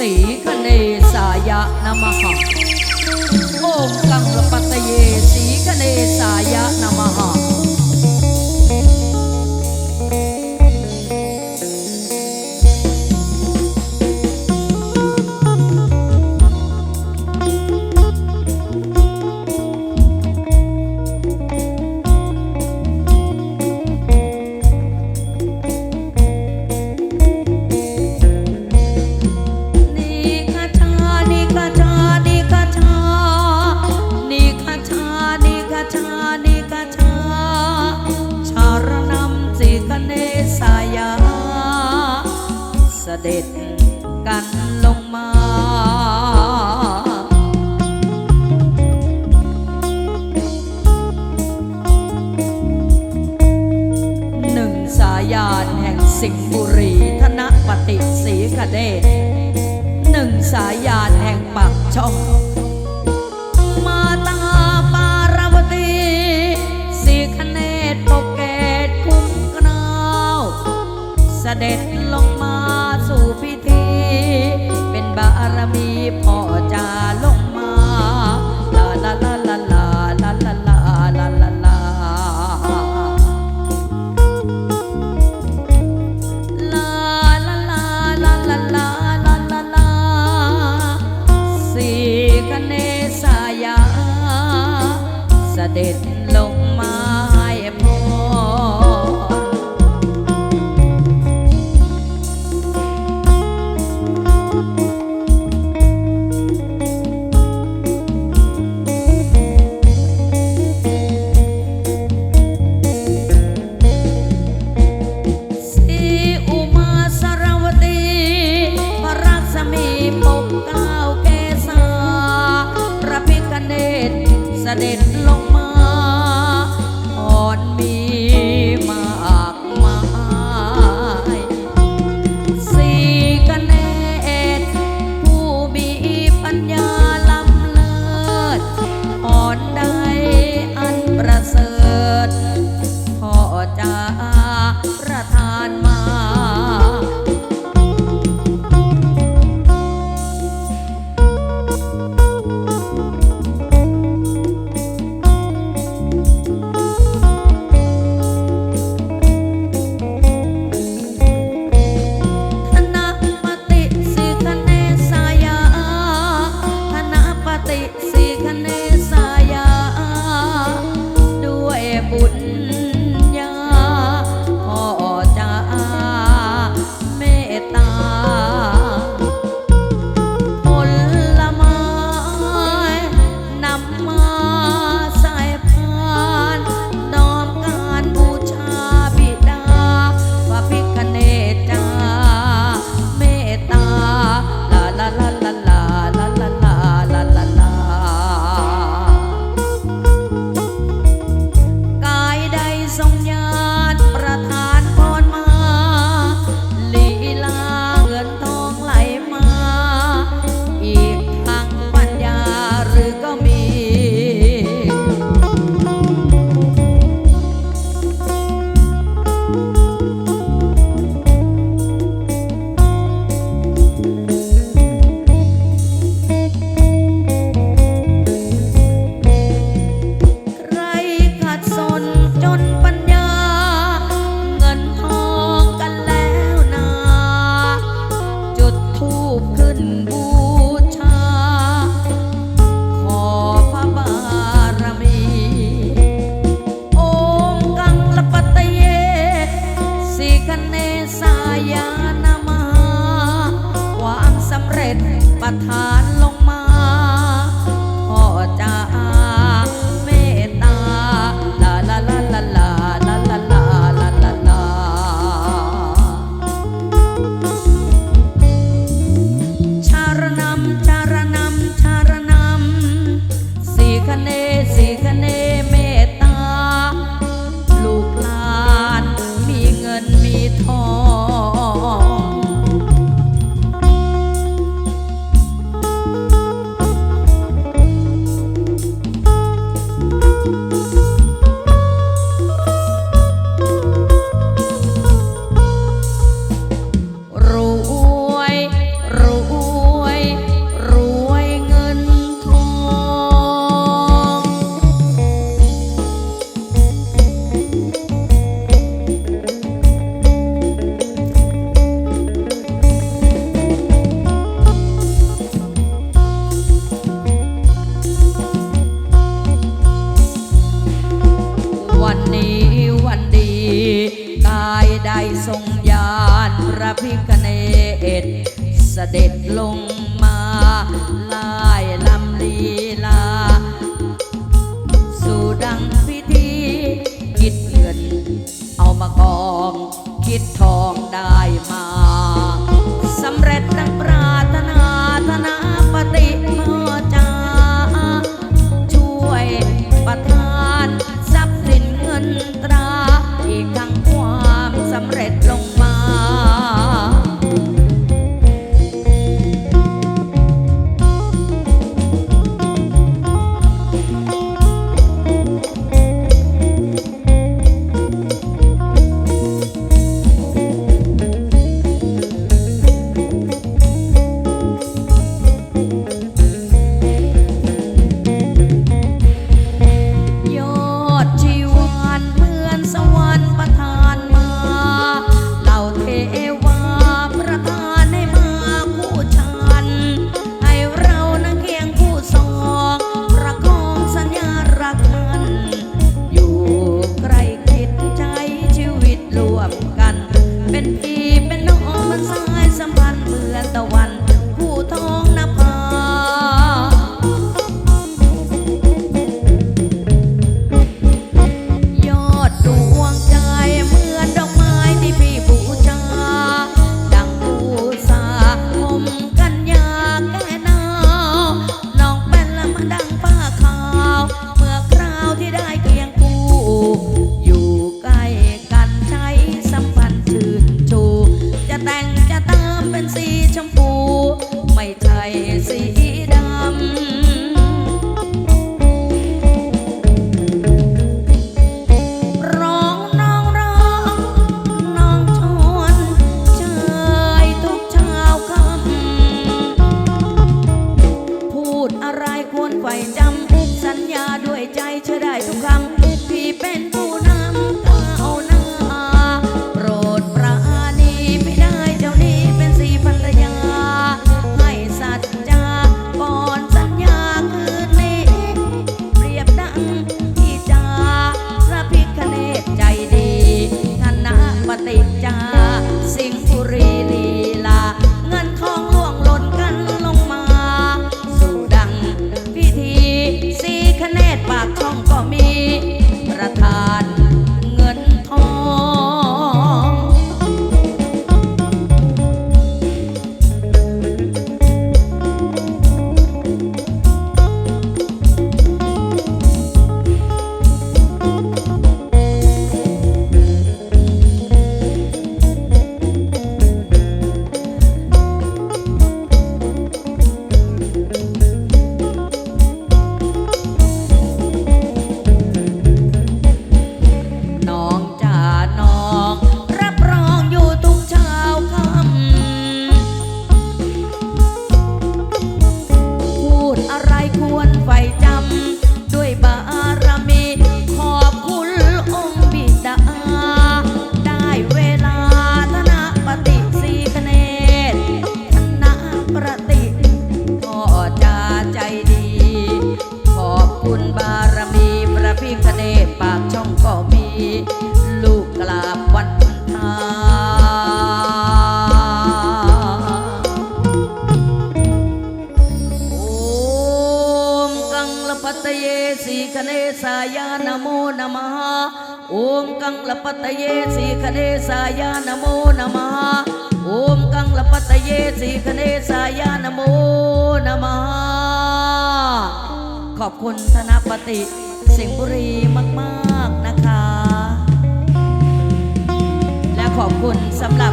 สีคเนสายะนมหะโอมกังลปตเยสีคเนส สิงห์บุรี ธนปฏิศีคเดชหนึ่งสายานแห่งปากช่อง มาตาปารวตีสีคเนตโปเกตคุ้มกนาว เสด็จ that they had เด็จลงมา ใจดี ขอบคุณบารมีพระพิคเนตปากช่องก็มี ลูกกลาบวันทาอมกังลพัตเยสีคเนสายานโมนมหาโอมกังลพัตเยสีคเนสายานโมนมหาโอมกังลพัตเยสีคเนสายานโมนมหา ขอบคุณธนปฏิสิงห์บุรีมาก ๆ นะคะ และขอบคุณสำหรับ